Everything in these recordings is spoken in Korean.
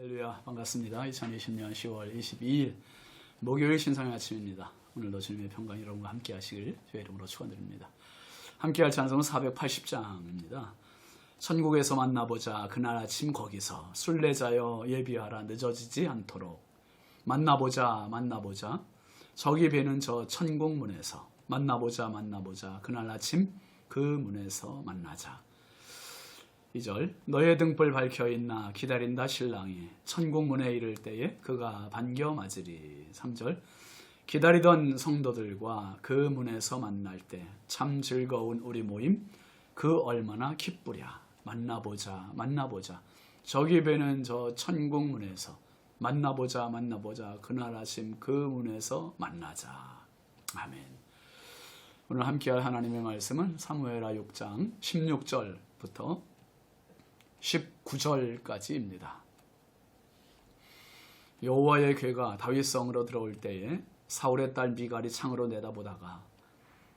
할렐루야 반갑습니다. 2020년 10월 22일 목요일 신성의 아침입니다. 오늘도 주님의 평강 여러분과 함께 하시길 주의 이름으로 축원드립니다. 함께 할 찬송은 480장입니다. 천국에서 만나보자 그날 아침 거기서 순례자여 예비하라 늦어지지 않도록 만나보자 만나보자 저기 배는 저 천국 문에서 만나보자 만나보자 그날 아침 그 문에서 만나자 2절 너의 등불 밝혀 있나 기다린다 신랑이. 천국 문에 이를 때에 그가 반겨 맞으리. 3절 기다리던 성도들과 그 문에서 만날 때 참 즐거운 우리 모임 그 얼마나 기쁘랴. 만나보자 만나보자. 저기 배는 저 천국 문에서 만나보자 만나보자. 그날 아침 그 문에서 만나자. 아멘. 오늘 함께할 하나님의 말씀은 사무엘하 6장 16절부터 19절까지입니다. 여호와의 괴가 다윗 성으로 들어올 때에 사울의 딸 미갈이 창으로 내다보다가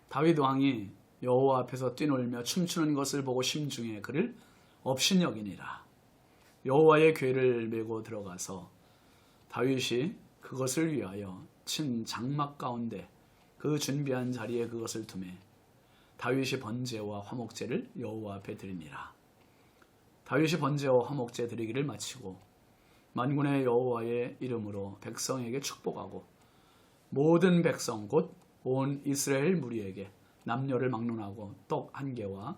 다윗 왕이 여호와 앞에서 뛰놀며 춤추는 것을 보고 심중에 그를 업신여기니라. 여호와의 괴를 메고 들어가서 다윗이 그것을 위하여 친 장막 가운데 그 준비한 자리에 그것을 두매 다윗이 번제와 화목제를 여호와 앞에 드리니라. 다윗이 번제와 화목제 드리기를 마치고 만군의 여호와의 이름으로 백성에게 축복하고 모든 백성 곧 온 이스라엘 무리에게 남녀를 막론하고 떡 한 개와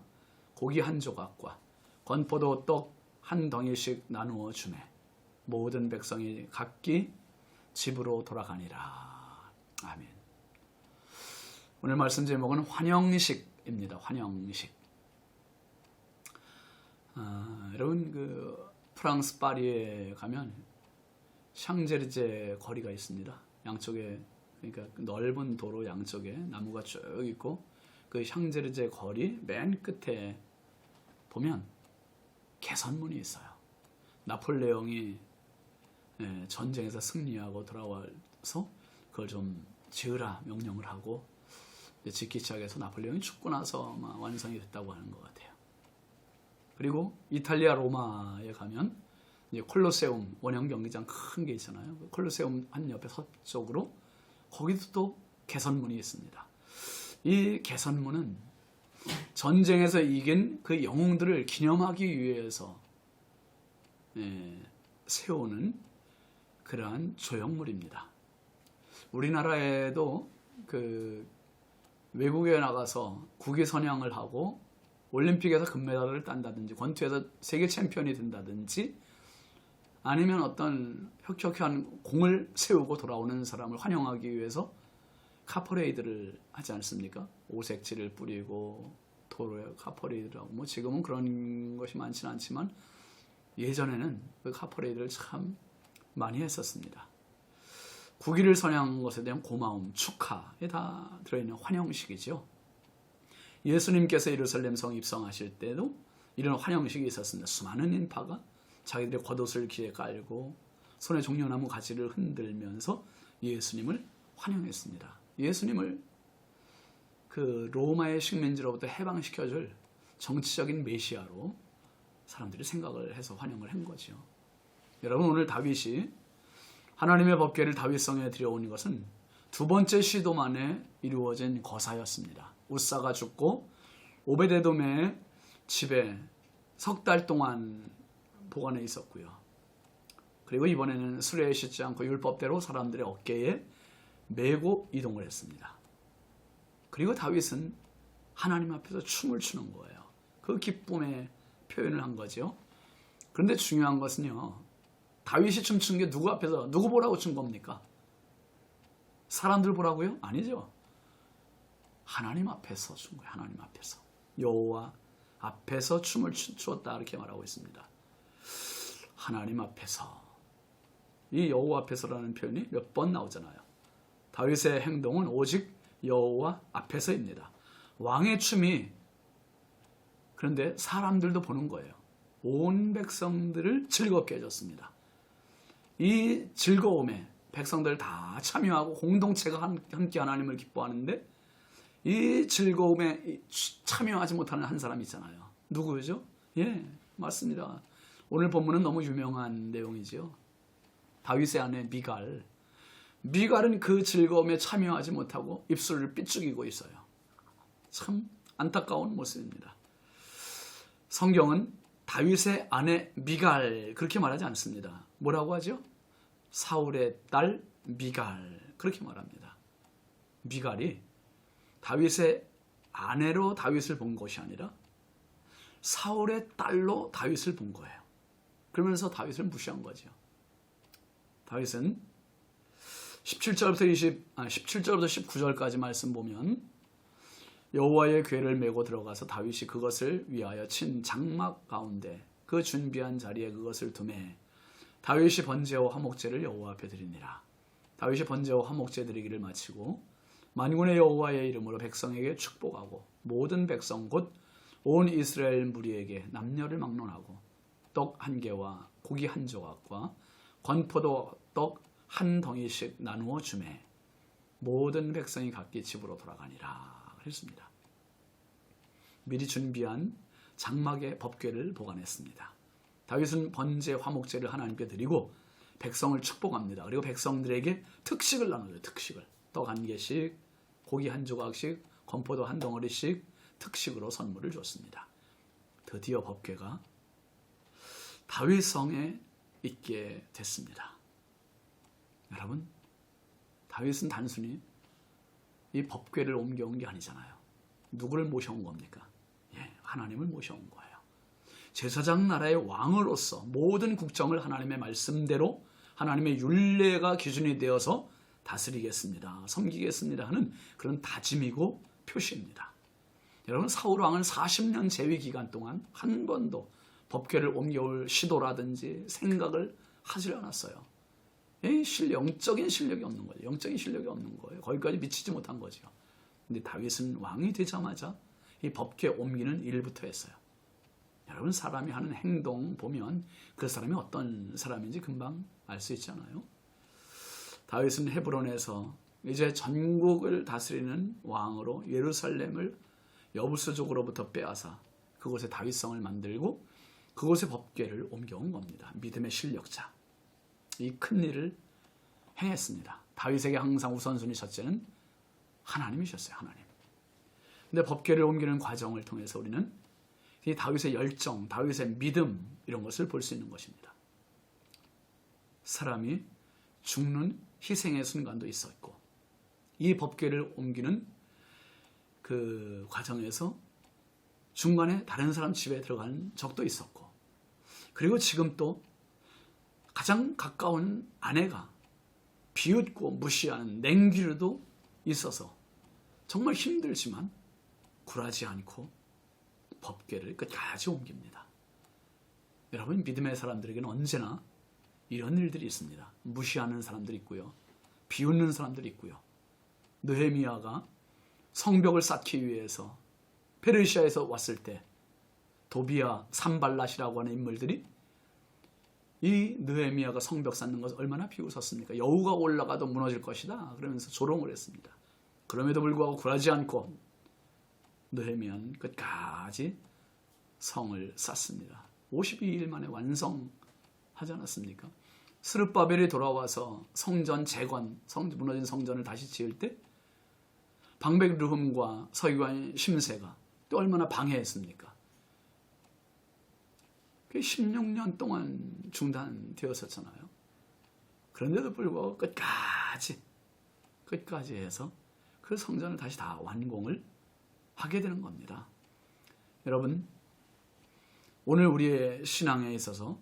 고기 한 조각과 건포도 떡 한 덩이씩 나누어 주매 모든 백성이 각기 집으로 돌아가니라. 아멘. 오늘 말씀 제목은 환영식입니다. 환영식. 아, 여러분 그 프랑스 파리에 가면 샹제리제 거리가 있습니다. 양쪽에 그러니까 넓은 도로 양쪽에 나무가 쭉 있고 그 샹제리제 거리 맨 끝에 보면 개선문이 있어요. 나폴레옹이 예, 전쟁에서 승리하고 돌아와서 그걸 좀 지으라 명령을 하고 짓기 시작해서 나폴레옹이 죽고 나서 완성이 됐다고 하는 것 같아요. 그리고 이탈리아 로마에 가면 이제 콜로세움 원형 경기장 큰 게 있잖아요. 그 콜로세움 한 옆에 서쪽으로 거기도 또 개선문이 있습니다. 이 개선문은 전쟁에서 이긴 그 영웅들을 기념하기 위해서 예, 세우는 그러한 조형물입니다. 우리나라에도 그 외국에 나가서 국위 선양을 하고 올림픽에서 금메달을 딴다든지 권투에서 세계 챔피언이 된다든지 아니면 어떤 혁혁한 공을 세우고 돌아오는 사람을 환영하기 위해서 카퍼레이드를 하지 않습니까? 오색지를 뿌리고 도로에 카퍼레이드를 하고 뭐 지금은 그런 것이 많지는 않지만 예전에는 그 카퍼레이드를 참 많이 했었습니다. 국위를 선양한 것에 대한 고마움, 축하에 다 들어있는 환영식이죠. 예수님께서 예루살렘 성 입성하실 때도 이런 환영식이 있었습니다. 수많은 인파가 자기들의 겉옷을 귀에 깔고 손에 종려나무 가지를 흔들면서 예수님을 환영했습니다. 예수님을 그 로마의 식민지로부터 해방시켜줄 정치적인 메시아로 사람들이 생각을 해서 환영을 한 거죠. 여러분 오늘 다윗이 하나님의 법궤를 다윗성에 들여온 것은 두 번째 시도 만에 이루어진 거사였습니다. 우사가 죽고 오베데돔의 집에 석 달 동안 보관해 있었고요. 그리고 이번에는 수레에 싣지 않고 율법대로 사람들의 어깨에 메고 이동을 했습니다. 그리고 다윗은 하나님 앞에서 춤을 추는 거예요. 그 기쁨의 표현을 한 거죠. 그런데 중요한 것은요. 다윗이 춤춘 게 누구 앞에서 누구 보라고 춘 겁니까? 사람들 보라고요? 아니죠. 하나님 앞에서 춘 거예요. 하나님 앞에서. 여호와 앞에서 춤을 추었다 이렇게 말하고 있습니다. 하나님 앞에서 이 여호와 앞에서라는 표현이 몇 번 나오잖아요. 다윗의 행동은 오직 여호와 앞에서입니다. 왕의 춤이 그런데 사람들도 보는 거예요. 온 백성들을 즐겁게 해줬습니다. 이 즐거움에 백성들 다 참여하고 공동체가 함께 하나님을 기뻐하는데 이 즐거움에 참여하지 못하는 한 사람 있잖아요. 누구죠? 예, 맞습니다. 오늘 본문은 너무 유명한 내용이지요. 다윗의 아내 미갈. 미갈은 그 즐거움에 참여하지 못하고 입술을 삐죽이고 있어요. 참 안타까운 모습입니다. 성경은 다윗의 아내 미갈 그렇게 말하지 않습니다. 뭐라고 하죠? 사울의 딸 미갈 그렇게 말합니다. 미갈이 다윗의 아내로 다윗을 본 것이 아니라 사울의 딸로 다윗을 본 거예요. 그러면서 다윗을 무시한 거죠. 다윗은 17절부터 20, 아, 17절부터 19절까지 말씀 보면 여호와의 궤를 메고 들어가서 다윗이 그것을 위하여 친 장막 가운데 그 준비한 자리에 그것을 두매 다윗이 번제와 화목제를 여호와 앞에 드리니라. 다윗이 번제와 화목제 드리기를 마치고 만군의 여호와의 이름으로 백성에게 축복하고 모든 백성 곧 온 이스라엘 무리에게 남녀를 막론하고 떡 한 개와 고기 한 조각과 건포도 떡 한 덩이씩 나누어 주매 모든 백성이 각기 집으로 돌아가니라 그랬습니다. 미리 준비한 장막의 법궤를 보관했습니다. 다윗은 번제 화목제를 하나님께 드리고 백성을 축복합니다. 그리고 백성들에게 특식을 나눠줘요. 특식을 떡 한 개씩, 고기 한 조각씩, 건포도 한 덩어리씩 특식으로 선물을 줬습니다. 드디어 법궤가 다윗 성에 있게 됐습니다. 여러분, 다윗은 단순히 이 법궤를 옮겨온 게 아니잖아요. 누구를 모셔온 겁니까? 예, 하나님을 모셔온 거예요. 제사장 나라의 왕으로서 모든 국정을 하나님의 말씀대로 하나님의 윤례가 기준이 되어서 다스리겠습니다. 섬기겠습니다 하는 그런 다짐이고 표시입니다. 여러분 사울 왕은 40년 재위 기간 동안 한 번도 법궤를 옮겨올 시도라든지 생각을 하지 않았어요. 실 영적인 실력이 없는 거죠. 영적인 실력이 없는 거예요. 거기까지 미치지 못한 거죠. 근데 다윗은 왕이 되자마자 이 법궤 옮기는 일부터 했어요. 여러분 사람이 하는 행동 보면 그 사람이 어떤 사람인지 금방 알 수 있잖아요. 다윗은 헤브론에서 이제 전국을 다스리는 왕으로 예루살렘을 여부수족으로부터 빼앗아 그곳에 다윗성을 만들고 그곳에 법궤를 옮겨온 겁니다. 믿음의 실력자. 이 큰 일을 행했습니다. 다윗에게 항상 우선순위 첫째는 하나님이셨어요. 하나님. 근데 법궤를 옮기는 과정을 통해서 우리는 이 다윗의 열정, 다윗의 믿음 이런 것을 볼 수 있는 것입니다. 사람이 죽는 희생의 순간도 있었고 이 법궤를 옮기는 그 과정에서 중간에 다른 사람 집에 들어간 적도 있었고 그리고 지금 또 가장 가까운 아내가 비웃고 무시하는 냉기류도 있어서 정말 힘들지만 굴하지 않고 법궤를 끝까지 옮깁니다. 여러분 믿음의 사람들에게는 언제나 이런 일들이 있습니다. 무시하는 사람들이 있고요. 비웃는 사람들이 있고요. 느헤미야가 성벽을 쌓기 위해서 페르시아에서 왔을 때 도비아 산발랏이라고 하는 인물들이 이 느헤미야가 성벽 쌓는 것을 얼마나 비웃었습니까? 여우가 올라가도 무너질 것이다. 그러면서 조롱을 했습니다. 그럼에도 불구하고 굴하지 않고 느헤미야는 끝까지 성을 쌓습니다. 52일 만에 완성하지 않았습니까? 스룹바벨이 돌아와서 성전 재건, 성 무너진 성전을 다시 지을 때 방백 르흠과 서기관 심세가 또 얼마나 방해했습니까? 그 16년 동안 중단되었었잖아요. 그런데도 불구하고 끝까지 끝까지 해서 그 성전을 다시 다 완공을 하게 되는 겁니다. 여러분, 오늘 우리의 신앙에 있어서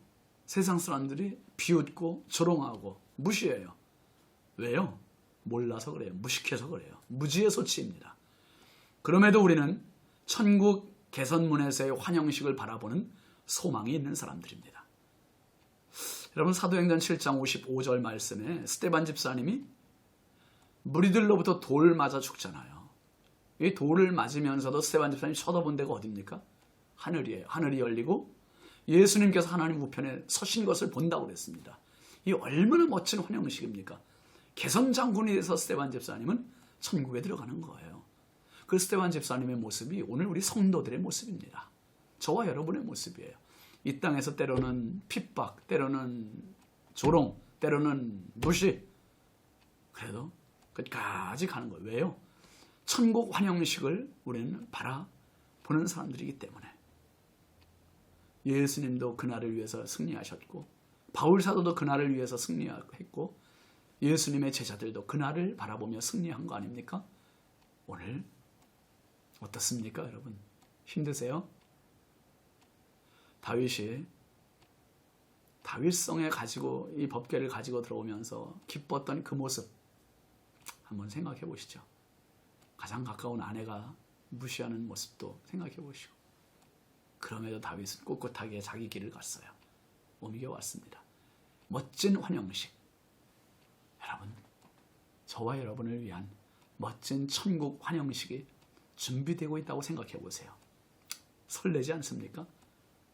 세상 사람들이 비웃고 조롱하고 무시해요. 왜요? 몰라서 그래요. 무식해서 그래요. 무지의 소치입니다. 그럼에도 우리는 천국 개선문에서의 환영식을 바라보는 소망이 있는 사람들입니다. 여러분 사도행전 7장 55절 말씀에 스테반 집사님이 무리들로부터 돌 맞아 죽잖아요. 이 돌을 맞으면서도 스테반 집사님 쳐다본 데가 어딥니까? 하늘이에요. 하늘이 열리고 예수님께서 하나님 우편에 서신 것을 본다고 그랬습니다. 이 얼마나 멋진 환영식입니까? 개선 장군이 돼서 스테반 집사님은 천국에 들어가는 거예요. 그 스테반 집사님의 모습이 오늘 우리 성도들의 모습입니다. 저와 여러분의 모습이에요. 이 땅에서 때로는 핍박, 때로는 조롱, 때로는 무시. 그래도 끝까지 가는 거예요. 왜요? 천국 환영식을 우리는 바라보는 사람들이기 때문에. 예수님도 그날을 위해서 승리하셨고, 바울 사도도 그날을 위해서 승리했고, 예수님의 제자들도 그날을 바라보며 승리한 거 아닙니까? 오늘 어떻습니까, 여러분? 힘드세요? 다윗이 다윗성에 가지고 이 법궤를 가지고 들어오면서 기뻤던 그 모습 한번 생각해 보시죠. 가장 가까운 아내가 무시하는 모습도 생각해 보시고 그럼에도 다윗은 꿋꿋하게 자기 길을 갔어요. 옮겨 왔습니다. 멋진 환영식. 여러분, 저와 여러분을 위한 멋진 천국 환영식이 준비되고 있다고 생각해 보세요. 설레지 않습니까?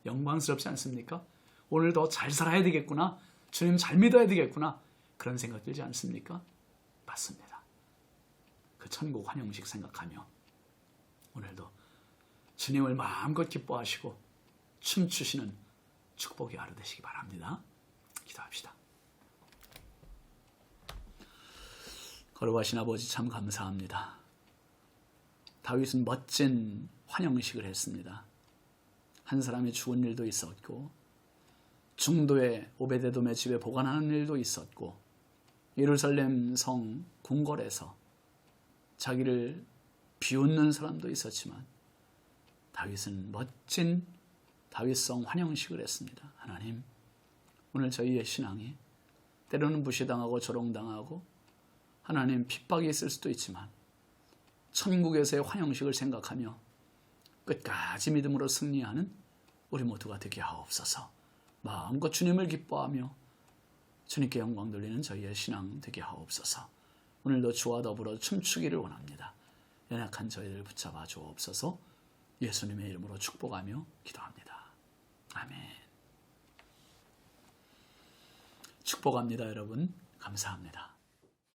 영광스럽지 않습니까? 오늘 더 잘 살아야 되겠구나. 주님 잘 믿어야 되겠구나. 그런 생각 들지 않습니까? 맞습니다. 그 천국 환영식 생각하며 오늘도 주님을 마음껏 기뻐하시고 춤추시는 축복의 하루 되시기 바랍니다. 기도합시다. 걸어가신 아버지 참 감사합니다. 다윗은 멋진 환영식을 했습니다. 한 사람이 죽은 일도 있었고 중도에 오베데돔의 집에 보관하는 일도 있었고 예루살렘 성 궁궐에서 자기를 비웃는 사람도 있었지만 다윗은 멋진 다윗성 환영식을 했습니다. 하나님, 오늘 저희의 신앙이 때로는 무시당하고 조롱당하고 하나님 핍박이 있을 수도 있지만 천국에서의 환영식을 생각하며 끝까지 믿음으로 승리하는 우리 모두가 되게 하옵소서. 마음껏 주님을 기뻐하며 주님께 영광 돌리는 저희의 신앙 되게 하옵소서. 오늘도 주와 더불어 춤추기를 원합니다. 연약한 저희를 붙잡아 주옵소서. 예수님의 이름으로 축복하며 기도합니다. 아멘. 축복합니다, 여러분. 감사합니다.